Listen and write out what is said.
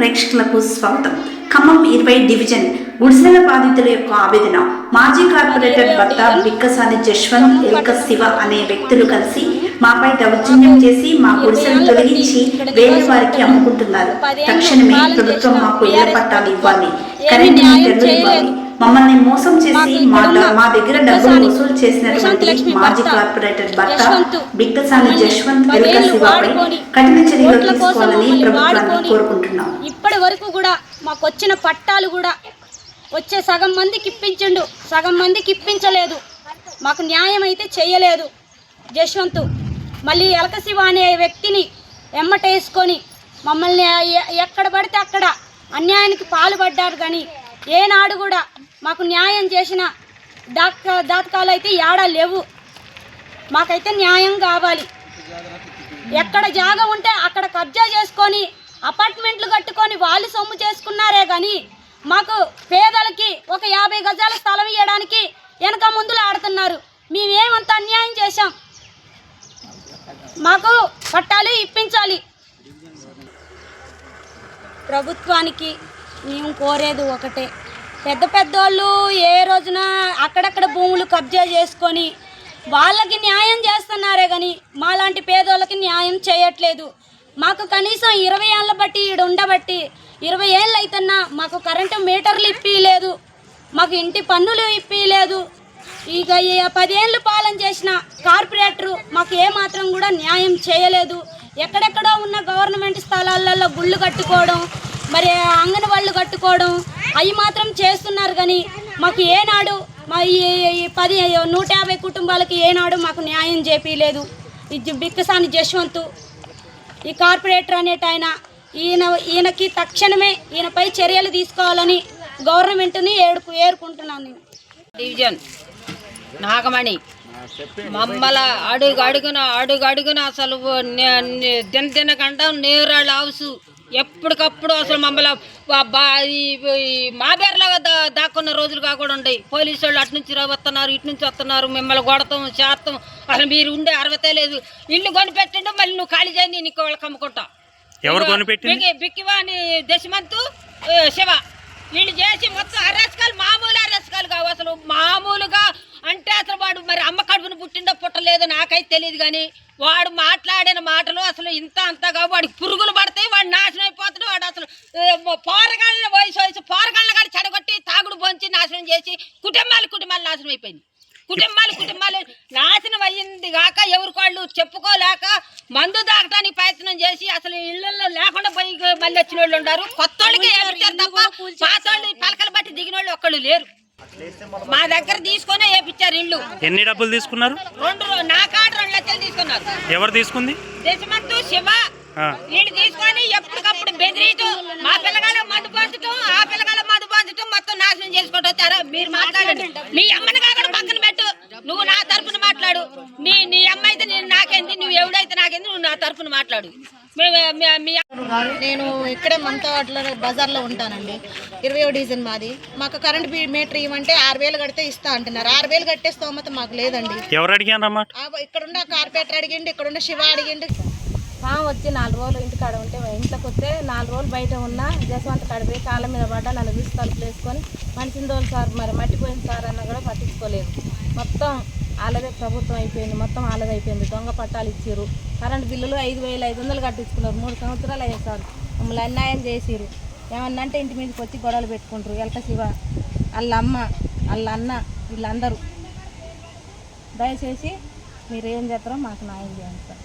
ప్రేక్షకులకు స్వాగతం. ఖమ్మం ఇరవై డివిజన్ గుడిసెల బాధితుల యొక్క ఆవేదన. మాజీ కార్పొరేటర్ భర్త బిక్కసాని జశ్వంత్ ఎల్క శివ అనే వ్యక్తులు కలిసి మాపై దౌర్జన్యం చేసి మా గుడిసెలు తొలగించి వేరే వారికి అమ్ముకుంటున్నారు. తక్షణమే ప్రభుత్వం మాకు ఇళ్ళ పట్టాలు ఇవ్వాలి. కరెంట్ మీటర్లు ఇవ్వాలి. మమ్మల్ని మోసం చేసి మా దగ్గర డబ్బులు వసూలు చేసినటువంటి మాజీ కార్పొరేటర్ భర్త బిక్కసాని జశ్వంత్ శివపై కఠిన చర్యలు తీసుకోవాలని ప్రభుత్వాన్ని కోరుకుంటున్నాం. ఇప్పటి వరకు కూడా మాకు వచ్చిన పట్టాలు కూడా వచ్చే సగం మందికి ఇప్పించిండు. సగం మందికి ఇప్పించలేదు. మాకు న్యాయం అయితే చేయలేదు. జశ్వంత్ మళ్ళీ ఎలకశివ అనే వ్యక్తిని ఎమ్మటేసుకొని మమ్మల్ని ఎక్కడ పడితే అక్కడ అన్యాయానికి పాల్పడ్డారు కానీ ఏనాడు కూడా మాకు న్యాయం చేసిన దాక దాతకాలు అయితే ఏడా లేవు. మాకైతే న్యాయం కావాలి. ఎక్కడ జాగా ఉంటే అక్కడ కబ్జా చేసుకొని అపార్ట్మెంట్లు కట్టుకొని వాళ్ళు సొమ్ము చేసుకున్నారే కానీ మాకు పేదలకి ఒక యాభై గజాల స్థలం ఇవ్వడానికి వెనక ముందులు ఆడుతున్నారు. మేమేమంత అన్యాయం చేశాం? మాకు పట్టాలు ఇప్పించాలి. ప్రభుత్వానికి మేము కోరేది ఒకటే. పెద్ద పెద్దోళ్ళు ఏ రోజున అక్కడక్కడ భూములు కబ్జా చేసుకొని వాళ్ళకి న్యాయం చేస్తున్నారే కానీ మాలాంటి పేదోళ్ళకి న్యాయం చేయట్లేదు. మాకు కనీసం ఇరవై ఏళ్ళ బట్టి ఈడ ఉండబట్టి ఇరవై ఏళ్ళు అవుతున్నా మాకు కరెంటు మీటర్లు ఇప్పిలేదు మాకు ఇంటి పన్నులు ఇప్పిలేదు ఇక ఈ పదేళ్ళు పాలన చేసిన కార్పొరేటరు మాకు ఏమాత్రం కూడా న్యాయం చేయలేదు. ఎక్కడెక్కడో ఉన్న గవర్నమెంట్ స్థలాలలో గుళ్ళు కట్టుకోవడం మరి అంగన్వాళ్ళు కట్టుకోవడం అవి మాత్రం చేస్తున్నారు కానీ మాకు ఏనాడు మా ఈ పది నూట యాభై కుటుంబాలకి ఏనాడు మాకు న్యాయం చేపిలేదు. ఈ బిక్కసాని జశ్వంత్ ఈ కార్పొరేటర్ అనేట ఆయన ఈయన ఈయనకి తక్షణమే ఈయనపై చర్యలు తీసుకోవాలని గవర్నమెంట్ని ఏడుపు ఏరుకుంటున్నాను నేను. డివిజన్ నాగమణి మమ్మల అడుగు అడుగున అడుగు అడుగున అసలు దిన దినకంట నేరాళ్ళ హౌస్ ఎప్పటికప్పుడు అసలు మమ్మల్ని మాబేర్లాగా దా దాక్కున్న రోజులుగా కూడా ఉన్నాయి పోలీసు వాళ్ళు అటు నుంచి వస్తున్నారు ఇటు నుంచి వస్తున్నారు మిమ్మల్ని కొడతాం చేస్తాం. అసలు మీరు ఉండే అర్హతే లేదు. ఇల్లు కొనిపెట్టిండు మళ్ళీ నువ్వు ఖాళీ చేయండి నేను ఇంకో వాళ్ళకి అమ్ముకుంటా. ఎవరు కొనిపెట్టింది? బిక్కి- బిక్కివాని దశమంతు శివ. వీళ్ళు చేసి మొత్తం అరెస్కాలు మామూలు అరెస్కాలు కావు. అసలు మామూలుగా అంటే అసలు వాడు మరి అమ్మ కడుపును పుట్టలేదో నాకైతే తెలియదు కానీ వాడు మాట్లాడిన మాటలు అసలు ఇంత అంతగా వాడికి పురుగులు పడతాయి వాడు నాశనం అయిపోతాడు. వాడు అసలు పోరగాళ్ళ వయసు వయసు పోరగాళ్ళ కాడ చెడగొట్టి తాగుడు పొంచి నాశనం చేసి కుటుంబాలు కుటుంబాలు నాశనం అయిపోయింది కుటుంబాలు కుటుంబాలు నాశనం అయ్యింది కాక ఎవరికి వాళ్ళు చెప్పుకోలేక మందు తాగటానికి ప్రయత్నం చేసి అసలు ఇళ్ళలో లేకుండా పోయి మళ్ళీ వచ్చిన వాళ్ళు ఉన్నారు కొత్త వాళ్ళకి తప్ప పాత వాళ్ళు పలకలు బట్టి దిగిన వాళ్ళు ఒక్కళ్ళు లేరు. మా దగ్గర తీసుకొనే వేపించారు ఇల్లు. ఎన్ని డబ్బులు తీసుకున్నారు? రెండు నా కాడ రెండు లక్షలు తీసుకున్నారు. ఎవరు తీసుకుంది? దశమంతు శివ. వీళ్ళు తీసుకొని ఎప్పటికప్పుడు బెదిరీతూ మా పిల్లగాల మందు పంచటం ఆ పిల్లగాల మందు పంచటం మొత్తం నాశనం చేసుకుంటూ వచ్చారా? మీరు మాట్లాడండి. మీ అమ్మని కాకుండా పక్కన పెట్టు. నువ్వు నా తరపున మాట్లాడు. నీ నీ అయితే నేను నాకేంది నువ్వు ఎవడైతే నాకేంది నువ్వు నా తరపున మాట్లాడు. నేను ఇక్కడే మంతవాడలో బజార్లో ఉంటానండి. ఇరవై డివిజన్ మాది. మాకు కరెంట్ బిల్ మీటర్ ఇవ్వమంటే ఆరు వేలు కడితే ఇస్తా అంటున్నారు. ఆరు వేలు కట్టే స్తోమత మాకు లేదండి. ఎవరు ఆ ఇక్కడున్న కార్పొరేటర్ అడిగిండి ఇక్కడున్న శివ అడిగిండి. పాము వచ్చి నాలుగు రోజులు ఇంటికాడ ఉంటే ఇంట్లోకి వస్తే నాలుగు రోజులు బయట ఉన్నా జసవంత కాడిపోయి కాళ్ళ మీద పడ్డా నన్ను తీసి తలుపులు వేసుకొని మనిషిని రోజులు సార్ మరి మట్టిపోయిన సార్ అన్న కూడా పట్టించుకోలేదు. మొత్తం వాళ్ళదే ప్రభుత్వం అయిపోయింది మొత్తం వాళ్ళది అయిపోయింది. దొంగ పట్టాలు ఇచ్చారు కరెంట్ బిల్లులు ఐదు వేలు ఐదు వందలు కట్టించుకున్నారు. మూడు సంవత్సరాలు అయ్యాయి సార్. మమ్మల్ని అన్యాయం చేసిరు ఏమన్నా అంటే ఇంటి మీదకి వచ్చి గొడవలు పెట్టుకుంటారు. ఎలక శివ వాళ్ళ అమ్మ వాళ్ళ అన్న వీళ్ళందరూ. దయచేసి మీరు ఏం చేస్తారో మాకు న్యాయం చేయండి సార్.